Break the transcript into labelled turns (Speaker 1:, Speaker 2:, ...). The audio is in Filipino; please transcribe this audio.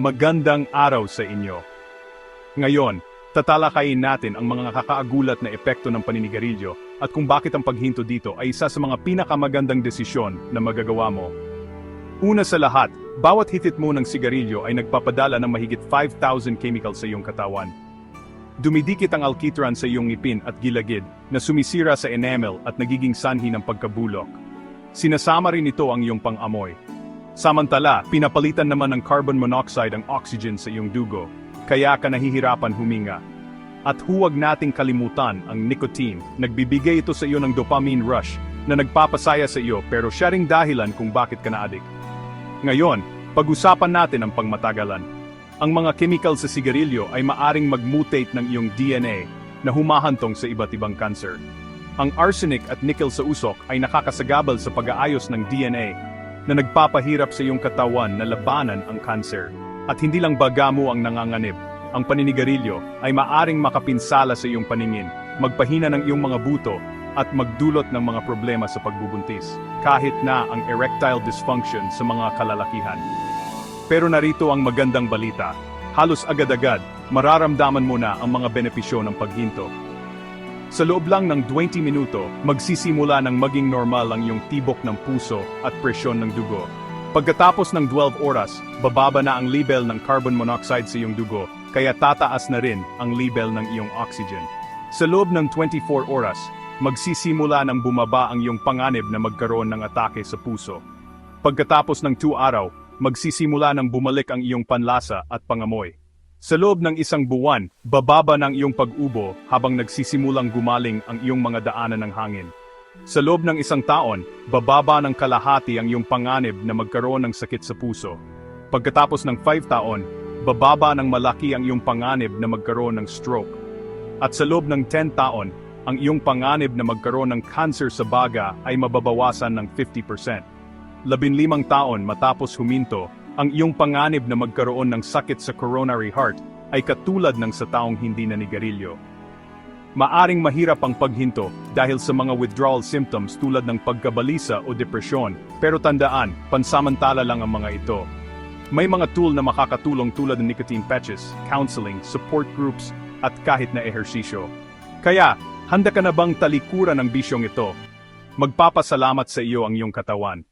Speaker 1: Magandang araw sa inyo. Ngayon, tatalakayin natin ang mga nakakaagulat na epekto ng paninigarilyo at kung bakit ang paghinto dito ay isa sa mga pinakamagandang desisyon na magagawa mo. Una sa lahat, bawat hitit mo ng sigarilyo ay nagpapadala ng mahigit 5,000 chemicals sa iyong katawan. Dumidikit ang alkitran sa iyong ngipin at gilagid na sumisira sa enamel at nagiging sanhi ng pagkabulok. Sinasama rin ito ang iyong pang-amoy. Samantala, pinapalitan naman ng carbon monoxide ang oxygen sa iyong dugo, kaya ka nahihirapan huminga. At huwag nating kalimutan ang nicotine, nagbibigay ito sa iyo ng dopamine rush na nagpapasaya sa iyo pero siya ring dahilan kung bakit ka na-addict. Ngayon, pag-usapan natin ang pangmatagalan. Ang mga chemical sa sigarilyo ay maaring mag-mutate ng iyong DNA na humahantong sa iba't ibang cancer. Ang arsenic at nickel sa usok ay nakakasagabal sa pag-aayos ng DNA na nagpapahirap sa iyong katawan na labanan ang cancer. At hindi lang baga mo ang nanganganib, ang paninigarilyo ay maaring makapinsala sa iyong paningin, magpahina ng iyong mga buto, at magdulot ng mga problema sa pagbubuntis, kahit na ang erectile dysfunction sa mga kalalakihan. Pero narito ang magandang balita. Halos agad-agad, mararamdaman mo na ang mga benepisyo ng paghinto. Sa loob lang ng 20 minuto, magsisimula ng maging normal ang iyong tibok ng puso at presyon ng dugo. Pagkatapos ng 12 oras, bababa na ang level ng carbon monoxide sa iyong dugo, kaya tataas na rin ang level ng iyong oxygen. Sa loob ng 24 oras, magsisimula ng bumaba ang iyong panganib na magkaroon ng atake sa puso. Pagkatapos ng 2 araw, magsisimula ng bumalik ang iyong panlasa at pangamoy. Sa loob ng isang buwan, bababa ng iyong pag-ubo habang nagsisimulang gumaling ang iyong mga daanan ng hangin. Sa loob ng isang taon, bababa ng kalahati ang iyong panganib na magkaroon ng sakit sa puso. Pagkatapos ng 5 taon, bababa ng malaki ang iyong panganib na magkaroon ng stroke. At sa loob ng 10 taon, ang iyong panganib na magkaroon ng cancer sa baga ay mababawasan ng 50%. Labinlimang taon matapos huminto, ang iyong panganib na magkaroon ng sakit sa coronary heart ay katulad ng sa taong hindi nanigarilyo. Maaring mahirap ang paghinto dahil sa mga withdrawal symptoms tulad ng pagkabalisa o depresyon, pero tandaan, pansamantala lang ang mga ito. May mga tool na makakatulong tulad ng nicotine patches, counseling, support groups, at kahit na ehersisyo. Kaya, handa ka na bang talikuran ang bisyong ito? Magpapasalamat sa iyo ang iyong katawan.